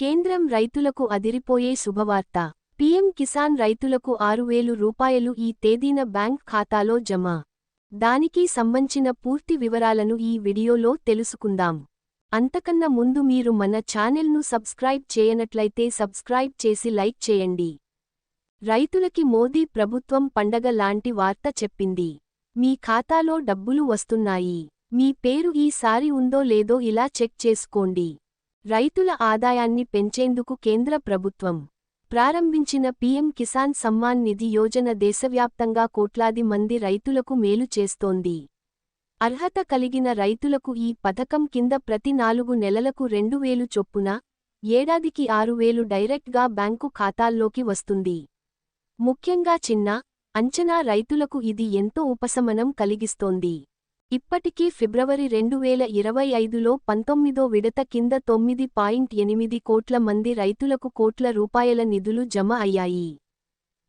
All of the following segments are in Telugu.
కేంద్రం రైతులకు అదిరిపోయే శుభవార్త. పీఎం కిసాన్ రైతులకు ఆరు వేలు రూపాయలు ఈ తేదీన బ్యాంక్ ఖాతాలో జమ. దానికి సంబంధించిన పూర్తి వివరాలను ఈ వీడియోలో తెలుసుకుందాం. అంతకన్నా ముందు మీరు మన ఛానెల్ను సబ్స్క్రైబ్ చేయనట్లయితే సబ్స్క్రైబ్ చేసి లైక్ చేయండి. రైతులకి మోదీ ప్రభుత్వం పండగ లాంటి వార్త చెప్పింది. మీ ఖాతాలో డబ్బులు వస్తున్నాయి. మీ పేరు ఈసారి ఉందో లేదో ఇలా చెక్ చేసుకోండి. రైతుల ఆదాయాన్ని పెంచేందుకు కేంద్ర ప్రభుత్వం ప్రారంభించిన పీఎం కిసాన్ సమ్మాన్ నిధి యోజన దేశవ్యాప్తంగా కోట్లాది మంది రైతులకు మేలు చేస్తోంది. అర్హత కలిగిన రైతులకు ఈ పథకం కింద ప్రతి నాలుగు నెలలకు రెండు వేలు చొప్పున ఏడాదికి ఆరు వేలు డైరెక్ట్గా బ్యాంకు ఖాతాల్లోకి వస్తుంది. ముఖ్యంగా చిన్న అంచనా రైతులకు ఇది ఎంతో ఉపశమనం కలిగిస్తోంది. ఇప్పటికీ ఫిబ్రవరి రెండు వేల ఇరవై ఐదులో పంతొమ్మిదో విడత కింద తొమ్మిది పాయింట్ ఎనిమిది కోట్ల మంది రైతులకు కోట్ల రూపాయల నిధులు జమ అయ్యాయి.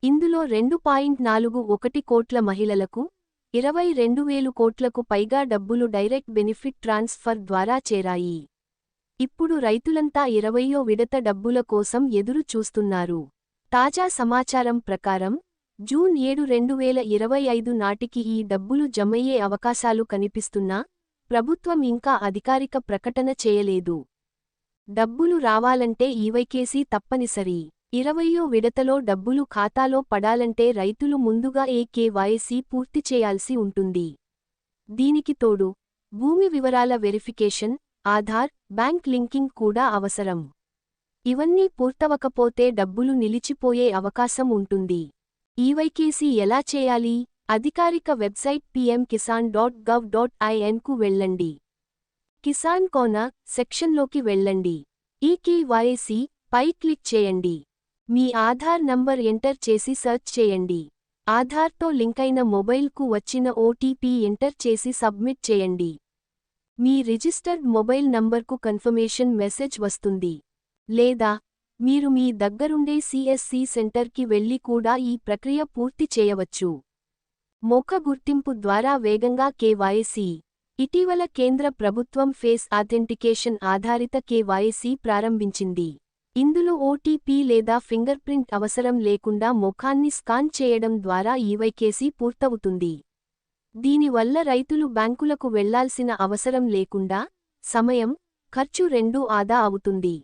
ఇందులో రెండు పాయింట్ నాలుగు ఒకటి కోట్ల మహిళలకు ఇరవై రెండు వేలు కోట్లకు పైగా డబ్బులు డైరెక్ట్ బెనిఫిట్ ట్రాన్స్ఫర్ ద్వారా చేరాయి. ఇప్పుడు రైతులంతా ఇరవయ్యో విడత డబ్బుల కోసం ఎదురు చూస్తున్నారు తాజా సమాచారం ప్రకారం జూన్ ఏడు రెండు వేల ఇరవై ఐదు నాటికి ఈ డబ్బులు జమయ్యే అవకాశాలు కనిపిస్తున్నా ప్రభుత్వం ఇంకా అధికారిక ప్రకటన చేయలేదు. డబ్బులు రావాలంటే ఈవైకేసీ తప్పనిసరి. ఇరవయ్యో విడతలో డబ్బులు ఖాతాలో పడాలంటే రైతులు ముందుగా ఏ పూర్తి చేయాల్సి ఉంటుంది. దీనికి తోడు భూమి వివరాల వెరిఫికేషన్ ఆధార్ బ్యాంక్ లింకింగ్ కూడా అవసరం. ఇవన్నీ పూర్తవకపోతే డబ్బులు నిలిచిపోయే అవకాశం ఉంటుంది. ఈవైకేసీ ఎలా చేయాలి? అధికారిక website PM Kisan dot gov dot ఐఎన్కు వెళ్ళండి. కిసాన్ కోన సెక్షన్లోకి వెళ్ళండి. ఈ పై క్లిక్ చేయండి. మీ ఆధార్ నంబర్ ఎంటర్ చేసి సెర్చ్ చేయండి. ఆధార్తో లింకైన మొబైల్కు వచ్చిన ఓటీపీ ఎంటర్ చేసి సబ్మిట్ చేయండి. మీ రిజిస్టర్డ్ మొబైల్ నంబర్కు కన్ఫర్మేషన్ మెసేజ్ వస్తుంది. లేదా మీరు మీ దగ్గరుండే సిఎస్సి సెంటర్కి వెళ్ళి కూడా ఈ ప్రక్రియ పూర్తి చేయవచ్చు. మొక్క గుర్తింపు ద్వారా వేగంగా కేవైసీ ఇటీవల కేంద్ర ప్రభుత్వం ఫేస్ ఆథెంటికేషన్ ఆధారిత కేవైసీ ప్రారంభించింది. ఇందులో ఓటీపీ లేదా ఫింగర్ ప్రింట్ అవసరం లేకుండా ముఖాన్ని స్కాన్ చేయడం ద్వారా ఈవైకేసీ పూర్తవుతుంది. దీనివల్ల రైతులు బ్యాంకులకు వెళ్ళాల్సిన అవసరం లేకుండా సమయం ఖర్చు రెండూ ఆదా అవుతుంది.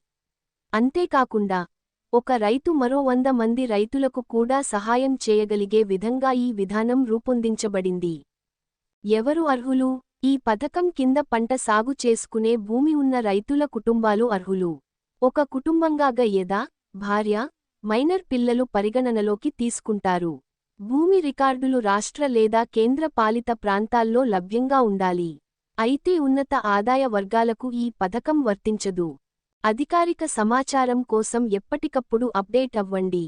అంతేకాకుండా ఒక రైతు మరో వంద మంది రైతులకు కూడా సహాయం చేయగలిగే విధంగా ఈ విధానం రూపొందించబడింది. ఎవరు అర్హులు? ఈ పథకం కింద పంట సాగు చేసుకునే భూమి ఉన్న రైతుల కుటుంబాలు అర్హులు. ఒక కుటుంబంగా ఎదా భార్య మైనర్ పిల్లలు పరిగణనలోకి తీసుకుంటారు. భూమి రికార్డులు రాష్ట్ర లేదా కేంద్ర పాలిత ప్రాంతాల్లో లభ్యంగా ఉండాలి. అయితే ఉన్నత ఆదాయ వర్గాలకు ఈ పథకం వర్తించదు. అధికారిక సమాచారం కోసం ఎప్పటికప్పుడు అప్డేట్ అవ్వండి.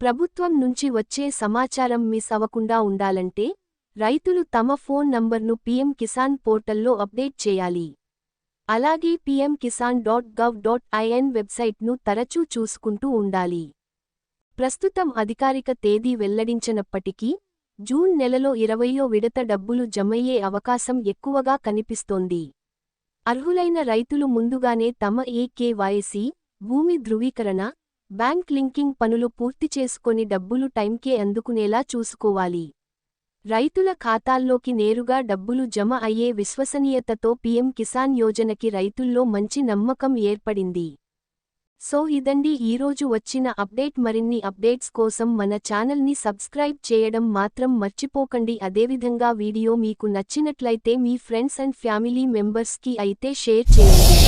ప్రభుత్వం నుంచి వచ్చే సమాచారం మిస్ అవ్వకుండా ఉండాలంటే రైతులు తమ ఫోన్ నంబర్ను పీఎం కిసాన్ పోర్టల్లో అప్డేట్ చేయాలి. అలాగే PM Kisan dot gov dot IN వెబ్సైట్ను తరచూ చూసుకుంటూ ఉండాలి. ప్రస్తుతం అధికారిక తేదీ వెల్లడించనప్పటికీ జూన్ నెలలో ఇరవయో విడత డబ్బులు జమయ్యే అవకాశం ఎక్కువగా కనిపిస్తోంది. అర్హులైన రైతులు ముందుగానే తమ ఏకేవైసీ భూమి ధృవీకరణ బ్యాంక్ లింకింగ్ పనులు పూర్తి చేసుకొని డబ్బులు టైంకే అందుకునేలా చూసుకోవాలి. రైతుల ఖాతాల్లోకి నేరుగా డబ్బులు జమ అయ్యే విశ్వసనీయతతో పీఎం కిసాన్ యోజనకి రైతుల్లో మంచి నమ్మకం ఏర్పడింది. సో ఇదండి ఈరోజు వచ్చిన అప్డేట్. మరిన్ని అప్డేట్స్ కోసం మన ఛానల్ని సబ్స్క్రైబ్ చేయడం మాత్రం మర్చిపోకండి. అదేవిధంగా వీడియో మీకు నచ్చినట్లయితే మీ ఫ్రెండ్స్ అండ్ ఫ్యామిలీ మెంబర్స్కి అయితే షేర్ చేయండి.